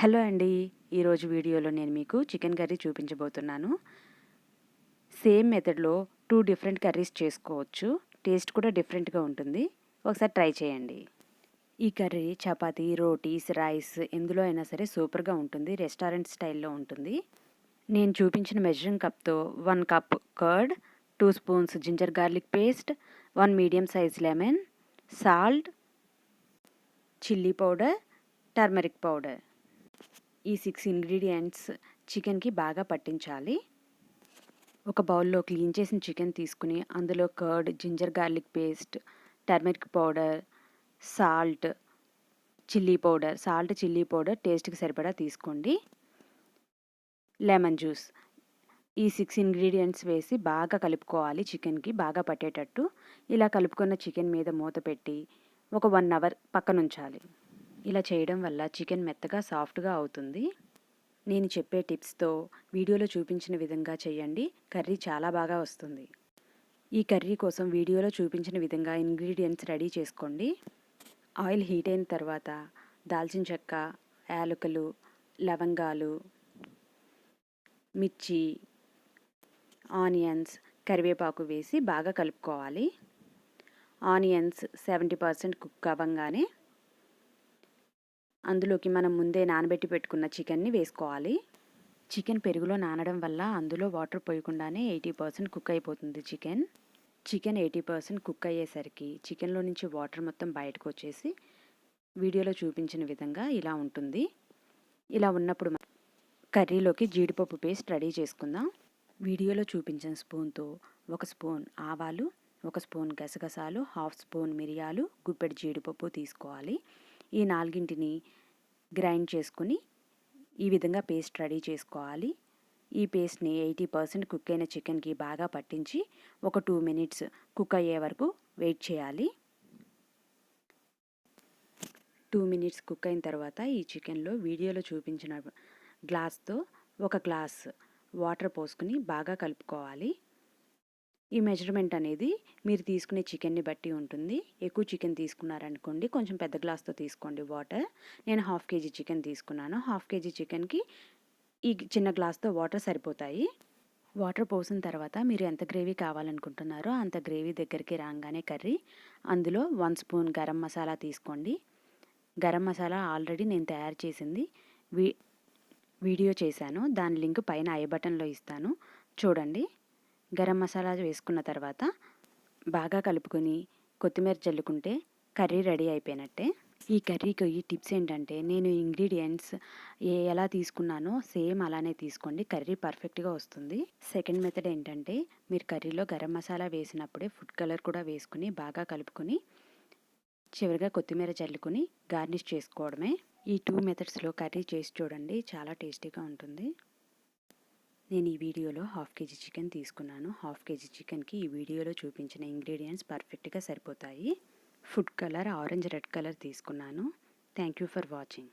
Hello అండి. ఈరోజు వీడియోలో నేను మీకు చికెన్ కర్రీ చూపించబోతున్నాను. సేమ్ మెథడ్లో టూ డిఫరెంట్ కర్రీస్ చేసుకోవచ్చు. టేస్ట్ కూడా డిఫరెంట్గా ఉంటుంది. ఒకసారి ట్రై చేయండి. ఈ కర్రీ చపాతీ రోటీస్ రైస్ ఎందులో అయినా సరే సూపర్గా ఉంటుంది. రెస్టారెంట్ స్టైల్లో ఉంటుంది. నేను చూపించిన మెజరింగ్ కప్తో one cup curd two spoons ginger garlic paste one medium size lemon salt chilli powder turmeric powder. ఈ సిక్స్ ఇంగ్రీడియంట్స్ చికెన్కి బాగా పట్టించాలి. ఒక బౌల్లో క్లీన్ చేసిన చికెన్ తీసుకుని అందులో curd ginger garlic paste turmeric powder salt chilli powder salt chilli powder టేస్ట్కి సరిపడా తీసుకోండి. Lemon juice. ఈ సిక్స్ ఇంగ్రీడియంట్స్ వేసి బాగా కలుపుకోవాలి చికెన్కి బాగా పట్టేటట్టు. ఇలా కలుపుకున్న చికెన్ మీద మూత పెట్టి ఒక వన్ అవర్ పక్కనుంచాలి. ఇలా చేయడం వల్ల చికెన్ మెత్తగా సాఫ్ట్గా అవుతుంది. నేను చెప్పే టిప్స్తో వీడియోలో చూపించిన విధంగా చేయండి. కర్రీ చాలా బాగా వస్తుంది. ఈ కర్రీ కోసం వీడియోలో చూపించిన విధంగా ఇంగ్రీడియంట్స్ రెడీ చేసుకోండి. ఆయిల్ హీట్ అయిన తర్వాత దాల్చిన చెక్క యాలకులు లవంగాలు మిర్చి ఆనియన్స్ కరివేపాకు వేసి బాగా కలుపుకోవాలి. ఆనియన్స్ సెవెంటీ పర్సెంట్ కుక్ అవ్వగానే అందులోకి మనం ముందే నానబెట్టి పెట్టుకున్న చికెన్ని వేసుకోవాలి. చికెన్ పెరుగులో నానడం వల్ల అందులో వాటర్ పోయకుండానే ఎయిటీ పర్సెంట్ కుక్ అయిపోతుంది chicken. Chicken eighty percent cook అయ్యేసరికి చికెన్లో నుంచి వాటర్ మొత్తం బయటకు వచ్చేసి వీడియోలో చూపించిన విధంగా ఇలా ఉంటుంది. ఇలా ఉన్నప్పుడు కర్రీలోకి జీడిపప్పు పేస్ట్ రెడీ చేసుకుందాం. వీడియోలో చూపించిన స్పూన్తో ఒక స్పూన్ ఆవాలు ఒక స్పూన్ గసగసాలు హాఫ్ స్పూన్ మిరియాలు గుప్పెడు జీడిపప్పు తీసుకోవాలి. ఈ నాలుగింటిని గ్రైండ్ చేసుకుని ఈ విధంగా పేస్ట్ రెడీ చేసుకోవాలి. ఈ పేస్ట్ని ఎయిటీ పర్సెంట్ కుక్ అయిన చికెన్కి బాగా పట్టించి ఒక టూ మినిట్స్ కుక్ అయ్యే వరకు వెయిట్ చేయాలి. టూ మినిట్స్ కుక్ అయిన తర్వాత ఈ చికెన్లో వీడియోలో చూపించిన గ్లాస్తో ఒక గ్లాస్ వాటర్ పోసుకుని బాగా కలుపుకోవాలి. ఈ మెజర్మెంట్ అనేది మీరు తీసుకునే చికెన్ని బట్టి ఉంటుంది. ఎక్కువ చికెన్ తీసుకున్నారనుకోండి కొంచెం పెద్ద గ్లాస్తో తీసుకోండి వాటర్ నేను హాఫ్ కేజీ చికెన్ తీసుకున్నాను. హాఫ్ కేజీ చికెన్కి ఈ చిన్న గ్లాస్తో వాటర్ సరిపోతాయి. వాటర్ పోసిన తర్వాత మీరు ఎంత గ్రేవీ కావాలనుకుంటున్నారో అంత గ్రేవీ దగ్గరికి రాగానే కర్రీ. అందులో వన్ స్పూన్ గరం మసాలా తీసుకోండి. గరం మసాలా ఆల్రెడీ నేను తయారు చేసింది. వీ వీడియో చేశాను. దాని లింక్ పైన ఐ బటన్లో ఇస్తాను. చూడండి. గరం మసాలా వేసుకున్న తర్వాత బాగా కలుపుకొని కొత్తిమీర చల్లుకుంటే కర్రీ రెడీ అయిపోయినట్టే. ఈ కర్రీకి ఈ టిప్స్ ఏంటంటే నేను ఇంగ్రీడియంట్స్ ఏ ఎలా తీసుకున్నానో సేమ్ అలానే తీసుకోండి కర్రీ పర్ఫెక్ట్గా వస్తుంది. సెకండ్ మెథడ్ ఏంటంటే మీరు కర్రీలో గరం మసాలా వేసినప్పుడే ఫుడ్ కలర్ కూడా వేసుకుని బాగా కలుపుకొని చివరిగా కొత్తిమీర చల్లుకొని గార్నిష్ చేసుకోవడమే. ఈ టూ మెథడ్స్లో కర్రీ చేసి చూడండి చాలా టేస్టీగా ఉంటుంది. నేను ఈ వీడియోలో హాఫ్ కేజీ చికెన్ తీసుకున్నాను. హాఫ్ కేజీ చికెన్కి ఈ వీడియోలో చూపించిన ఇంగ్రీడియంట్స్ పర్ఫెక్ట్గా సరిపోతాయి. Food colour orange red colour తీసుకున్నాను. Thank you for watching.